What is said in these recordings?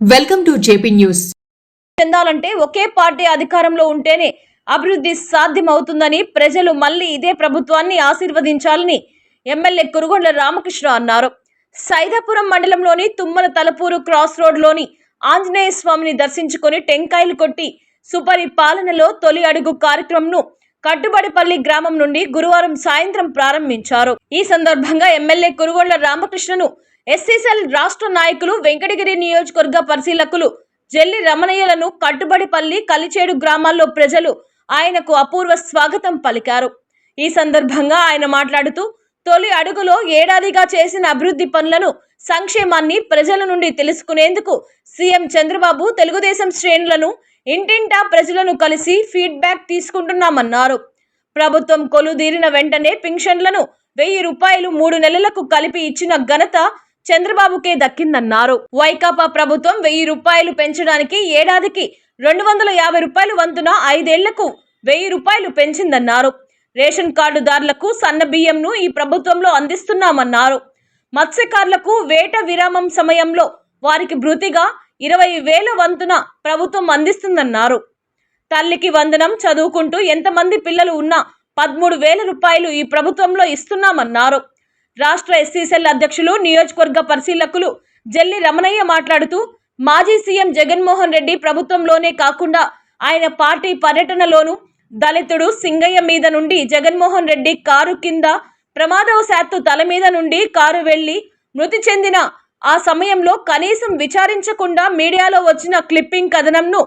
Welcome to JP news. చెందాలంటే ఒకే party అధికారంలో ఉంటేనే అభివృద్ధి సాధ్యమవుతుందని ప్రజలు మళ్ళీ ఇదే ప్రభుత్వాన్ని ఆశీర్వదించాలని ఎమ్మెల్యే కురుగొండ రామకృష్ణ అన్నారు. సైదాపురం మండలంలోని తుమ్మల తలపూరు క్రాస్ రోడ్లోని ఆంజనేయ స్వామిని దర్శించుకొని టెంకాయలు కొట్టి సుపరి పాలనలో తొలి అడుగు కార్యక్రమంను కట్టుబడిపల్లి గ్రామం నుండి గురువారం సాయంత్రం ప్రారంభించారు. ఈ సందర్భంగా ఎమ్మెల్యే కురుగొండ రామకృష్ణను ఎస్సీసెల్ రాష్ట్ర నాయకులు వెంకటగిరి నియోజకవర్గ పరిశీలకులు జల్లి రమణయ్యలను కట్టుబడిపల్లి కలిచేడు గ్రామాల్లో ప్రజలు ఆయనకు అపూర్వ స్వాగతం పలికారు. ఈ సందర్భంగా ఆయన మాట్లాడుతూ తొలి అడుగులో ఏడాదిగా చేసిన అభివృద్ధి పనులను సంక్షేమాన్ని ప్రజల నుండి తెలుసుకునేందుకు సీఎం చంద్రబాబు తెలుగుదేశం శ్రేణులను ఇంటింటా ప్రజలను కలిసి ఫీడ్బ్యాక్ తీసుకుంటున్నామన్నారు. ప్రభుత్వం కొలుదీరిన వెంటనే పింఛన్లను వెయ్యి రూపాయలు మూడు నెలలకు కలిపి ఇచ్చిన ఘనత చంద్రబాబుకే దక్కిందన్నారు. వైకాపా ప్రభుత్వం వెయ్యి రూపాయలు పెంచడానికి ఏడాదికి రెండు వందల యాభై రూపాయలు వంతున ఐదేళ్ళకు వెయ్యి రూపాయలు పెంచిందన్నారు. రేషన్ కార్డుదారులకు సన్న బియ్యంను ఈ ప్రభుత్వంలో అందిస్తున్నామన్నారు. మత్స్యకారులకు వేట విరామం సమయంలో వారికి భృతిగా ఇరవై వేల వంతున ప్రభుత్వం అందిస్తుందన్నారు. తల్లికి వందనం చదువుకుంటూ ఎంతమంది పిల్లలు ఉన్నా పదమూడు వేల రూపాయలు ఈ ప్రభుత్వంలో ఇస్తున్నామన్నారు. రాష్ట్ర ఎస్సీసెల్ అధ్యక్షులు నియోజకవర్గ పరిశీలకులు జల్లి రమణయ్య మాట్లాడుతూ మాజీ సీఎం జగన్మోహన్ రెడ్డి ప్రభుత్వంలోనే కాకుండా ఆయన పార్టీ పర్యటనలోనూ దళితుడు సింగయ్య మీద నుండి జగన్మోహన్ రెడ్డి కారు కింద ప్రమాదవశాత్తు తల మీద నుండి కారు వెళ్ళి మృతి చెందిన ఆ సమయంలో కనీసం విచారించకుండా మీడియాలో వచ్చిన క్లిప్పింగ్ కథనంను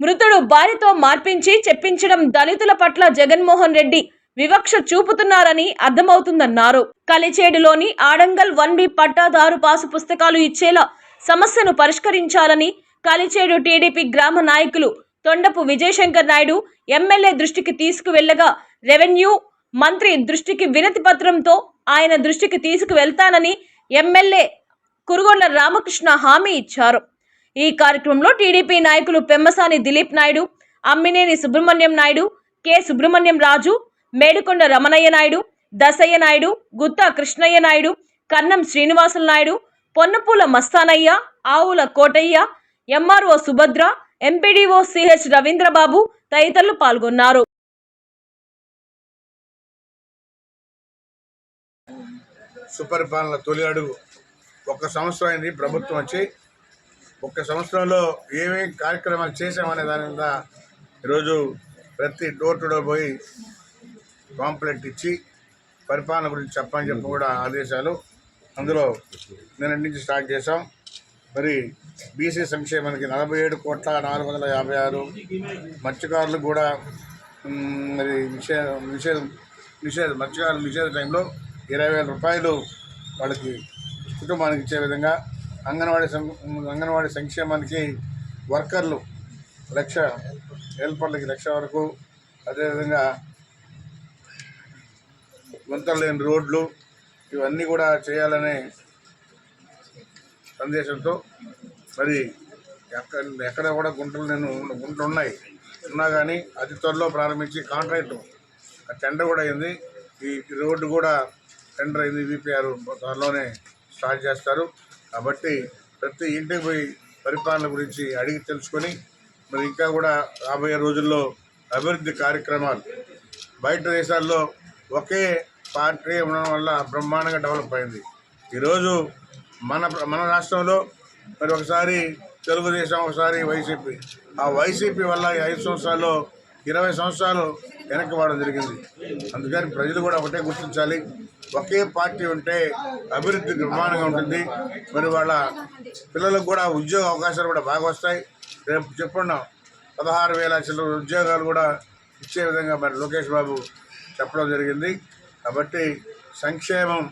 మృతుడు భార్యతో మార్పించి చెప్పించడం దళితుల పట్ల జగన్మోహన్ రెడ్డి వివక్ష చూపుతున్నారని అర్థమవుతుందన్నారు. కలిచేడులోని ఆడంగల్ వన్ బి పట్టాదారు పాసు పుస్తకాలు ఇచ్చేలా సమస్యను పరిష్కరించాలని కలిచేడు టీడీపీ గ్రామ నాయకులు తొండపు విజయశంకర్ నాయుడు ఎమ్మెల్యే దృష్టికి తీసుకువెళ్ళగా రెవెన్యూ మంత్రి దృష్టికి వినతి పత్రంతో ఆయన దృష్టికి తీసుకువెళ్తానని ఎమ్మెల్యే కురుగొండ రామకృష్ణ హామీ ఇచ్చారు. ఈ కార్యక్రమంలో టీడీపీ నాయకులు Pemmasani Dilip Naidu Ammineni Subrahmanyam Naidu K Subrahmanyam Raju Medukonda Ramanaiah Naidu Dasaiah Naidu Gutta Krishnaiah Naidu Kannam Srinivasulu Naidu Ponnapula Mastanaiah Avula Kotaiah MRO Subhadra MPDO CH Ravindrababu తదితరులు పాల్గొన్నారు. సుపరిపాలన తొలి అడుగు. ఒక సంవత్సరం అయింది ప్రభుత్వం వచ్చి. ఒక్క సంవత్సరంలో ఏమేమి కార్యక్రమాలు చేశామనే దాని మీద ఈరోజు ప్రతి డోర్ టు డోర్ పోయి పాంప్లెట్ ఇచ్చి పరిపాలన గురించి చెప్పని చెప్పి కూడా ఆదేశాలు. అందులో నిన్నటి నుంచి స్టార్ట్ చేసాం మరి బీసీ సంక్షేమానికి నలభై ఏడు కోట్ల నాలుగు వందల యాభై ఆరు మత్స్యకారులు కూడా మరి నిషేధ నిషేధం నిషేధ మత్స్యకారుల నిషేధ టైంలో ఇరవై వేల రూపాయలు వాళ్ళకి కుటుంబానికి ఇచ్చే విధంగా అంగన్వాడీ సం అంగన్వాడీ సంక్షేమానికి వర్కర్లు లక్ష హెల్పర్లకి లక్ష వరకు అదేవిధంగా గుంతలు లేని రోడ్లు ఇవన్నీ కూడా చేయాలనే సందేశంతో మరి ఎక్కడ ఎక్కడ కూడా గుంటలు నేను గుంటలు ఉన్నాయి. ఉన్నా కానీ అతి త్వరలో ప్రారంభించి కాంట్రాక్టు ఆ టెండర్ కూడా అయింది. ఈ రోడ్డు కూడా టెండర్ అయింది. విపిఆర్ త్వరలోనే స్టార్ట్ చేస్తారు. కాబట్టి ప్రతి ఇంటికి పోయి పరిపాలన గురించి అడిగి తెలుసుకొని మరి ఇంకా కూడా రాబోయే రోజుల్లో అభివృద్ధి కార్యక్రమాలు బయట దేశాల్లో ఒకే పార్టీ ఉండడం వల్ల బ్రహ్మాండంగా డెవలప్ అయింది. ఈరోజు మన మన రాష్ట్రంలో మరి ఒకసారి తెలుగుదేశం ఒకసారి వైసీపీ. ఆ వైసీపీ వల్ల ఐదు సంవత్సరాల్లో ఇరవై సంవత్సరాలు వెనక్కి వాడడం జరిగింది. అందుకని ప్రజలు కూడా ఒకటే గుర్తించాలి. ఒకే పార్టీ ఉంటే అభివృద్ధి బ్రహ్మాండంగా ఉంటుంది. మరి వాళ్ళ పిల్లలకు కూడా ఉద్యోగ అవకాశాలు కూడా బాగా వస్తాయి. రేపు చెప్పున్నాం పదహారు వేల చిల్లర ఉద్యోగాలు కూడా ఇచ్చే విధంగా మరి లోకేష్ బాబు చెప్పడం జరిగింది. కాబట్టి సంక్షేమం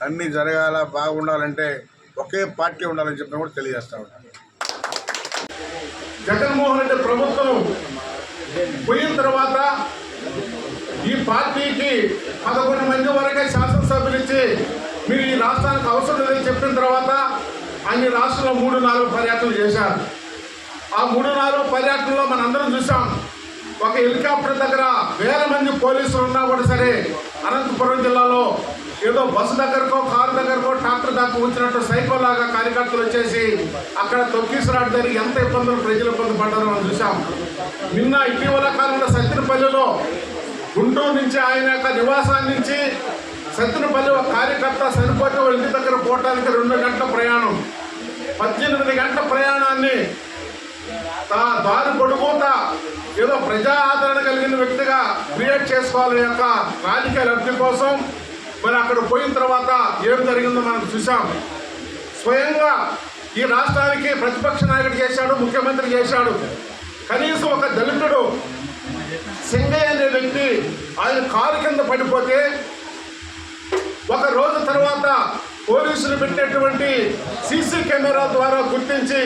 అన్నీ జరగాల బాగుండాలంటే ఒకే పార్టీ ఉండాలని చెప్పిన కూడా తెలియజేస్తా ఉంటాను జగన్మోహన్ రెడ్డి ప్రభుత్వం పోయిన తర్వాత ఈ పార్టీకి పదకొండు మంది వరకే శాసనసభ్యులు ఇచ్చి మీరు ఈ రాష్ట్రానికి అవసరం లేదని చెప్పిన తర్వాత అన్ని రాష్ట్రంలో మూడు నాలుగు పర్యటనలు చేశారు. ఆ మూడు నాలుగు పర్యటనలో మనందరం చూసాం ఒక హెలికాప్టర్ దగ్గర వేల మంది పోలీసులు ఉన్నా కూడా సరే అనంతపురం జిల్లాలో ఏదో బస్సు దగ్గరకో కారు దగ్గరకో ట్రాక్టర్ దాకా వచ్చినట్టు సైకో లాగా కార్యకర్తలు వచ్చేసి అక్కడ తొక్కిసలాట జరిగి ఎంత ఇబ్బందులు ప్రజలు ఇబ్బంది పడ్డారో మనం చూసాం నిన్న ఇటీవల కాలంలో సత్తినపల్లిలో గుంటూరు నుంచి ఆయన యొక్క నివాసాన్ని నుంచి సత్తినపల్లి ఒక కార్యకర్త సరిపోతే ఇంటి దగ్గర పోవటానికి రెండు గంటల ప్రయాణం. పద్దెనిమిది గంటల ప్రయాణాన్ని తా దారి పొడుగుతా ఏదో ప్రజా ఆదరణ కలిగిన వ్యక్తిగా క్రియేట్ చేసుకోవాలని యొక్క రాజకీయ లబ్ధి కోసం మరి అక్కడ పోయిన తర్వాత ఏం జరిగిందో మనం చూసాం స్వయంగా ఈ రాష్ట్రానికి ప్రతిపక్ష నాయకుడు చేశాడు ముఖ్యమంత్రి చేశాడు. కనీసం ఒక దళితుడు సింగయ్య అనే వ్యక్తి ఆయన కారు కింద పడిపోతే ఒక రోజు తర్వాత పోలీసులు పెట్టినటువంటి సీసీ కెమెరా ద్వారా గుర్తించి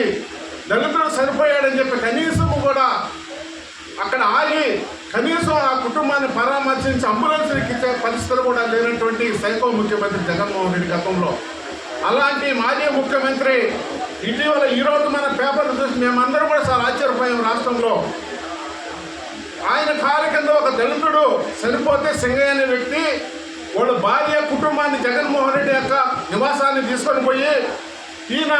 దళితుడు సరిపోయాడని చెప్పి కనీసం కూడా అక్కడ ఆగి కనీసం ఆ కుటుంబాన్ని పరామర్శించి అంబులెన్స్ ఇచ్చే పరిస్థితులు కూడా లేనటువంటి సైకో ముఖ్యమంత్రి జగన్మోహన్ రెడ్డి గతంలో. అలాంటి మాజీ ముఖ్యమంత్రి ఇటీవల ఈరోజు మన పేపర్లు చూసి మేమందరం కూడా చాలా ఆశ్చర్యపోయాం రాష్ట్రంలో. ఆయన కాల కింద ఒక దళితుడు చనిపోతే సింగయ్య అనే వ్యక్తి వాళ్ళ భార్య కుటుంబాన్ని జగన్మోహన్ రెడ్డి యొక్క నివాసాన్ని తీసుకొని పోయి ఈయన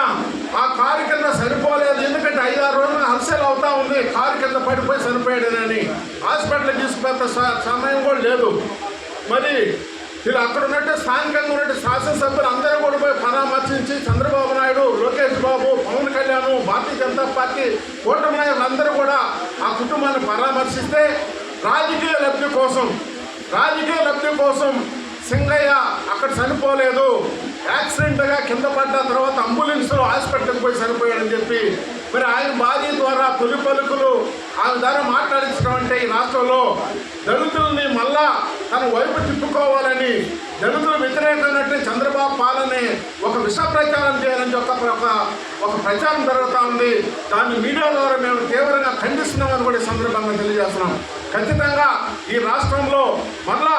ఆ కారు కింద సరిపోలేదు. ఎందుకంటే ఐదారు రోజులు హల్సల్ అవుతా ఉంది. కారు కింద పడిపోయి చనిపోయాడునని హాస్పిటల్ తీసుకుపోతే స- సమయం కూడా లేదు. మరి వీళ్ళు అక్కడ ఉన్నట్టు స్థానికంగా ఉన్నట్టు శాసనసభ్యులు అందరూ కూడా పోయి పరామర్శించి చంద్రబాబు నాయుడు లోకేష్ బాబు పవన్ కళ్యాణ్ భారతీయ జనతా పార్టీ కూటమి నాయకులు అందరూ కూడా ఆ కుటుంబాన్ని పరామర్శిస్తే రాజకీయ లబ్ధి కోసం రాజకీయ లబ్ధి కోసం సింగయ్య అక్కడ చనిపోలేదు. యాక్సిడెంట్గా కింద పడ్డ తర్వాత అంబులెన్స్లో హాస్పిటల్కి పోయి చనిపోయాడని చెప్పి మరి ఆయన భార్య ద్వారా తొలి పలుకులు ఆమె ద్వారా మాట్లాడించడం అంటే ఈ రాష్ట్రంలో దళితుల్ని తన వైపు తిప్పుకోవాలని దళితులు వ్యతిరేకమైనట్టు చంద్రబాబు పాలనే ఒక విష ప్రచారం చేయాలని ఒక ఒక ఒక ప్రచారం జరుగుతూ ఉంది. దాన్ని మీడియా ద్వారా మేము తీవ్రంగా ఖండిస్తున్నామని కూడా సందర్భంగా తెలియజేస్తున్నాం. ఖచ్చితంగా ఈ రాష్ట్రంలో మళ్ళా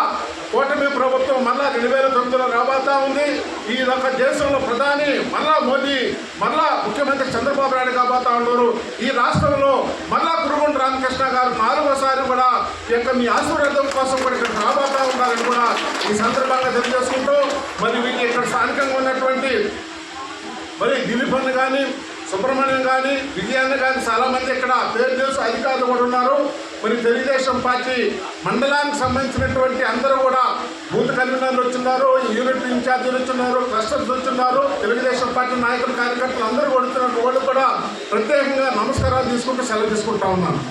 కూటమి ప్రభుత్వం మళ్ళా రెండు వేల తొమ్మిదిలో రాబోతా ఉంది. ఈ యొక్క దేశంలో ప్రధాని మళ్ళా మోదీ మళ్ళా ముఖ్యమంత్రి చంద్రబాబు నాయుడు కాబోతా ఉన్నారు. ఈ రాష్ట్రంలో మళ్ళా కురుగుంట రామకృష్ణ గారు నాలుగోసారి కూడా యొక్క మీ ఆశీర్వాదం కోసం కూడా ఇక్కడ రాబోతా ఉన్నారని కూడా ఈ సందర్భంగా తెలియజేసుకుంటూ మరి వీటి ఇక్కడ స్థానికంగా ఉన్నటువంటి మరి దిలీప్ అన్న కానీ సుబ్రహ్మణ్యం కానీ విజయాన్ని కానీ చాలామంది ఇక్కడ పేరు తెలుసు అధికారులు కూడా ఉన్నారు. మరి తెలుగుదేశం పార్టీ మండలానికి సంబంధించినటువంటి అందరూ కూడా బూత్ కన్వీనర్లు వచ్చిన్నారు యూనిట్ ఇన్ఛార్జీలు వచ్చిన్నారు క్లస్టర్స్ వచ్చిన్నారు తెలుగుదేశం పార్టీ నాయకులు కార్యకర్తలు అందరూ కూడా వచ్చినట్టు వాళ్ళు కూడా ప్రత్యేకంగా నమస్కారాలు తీసుకుంటూ సెలవు తీసుకుంటా ఉన్నాను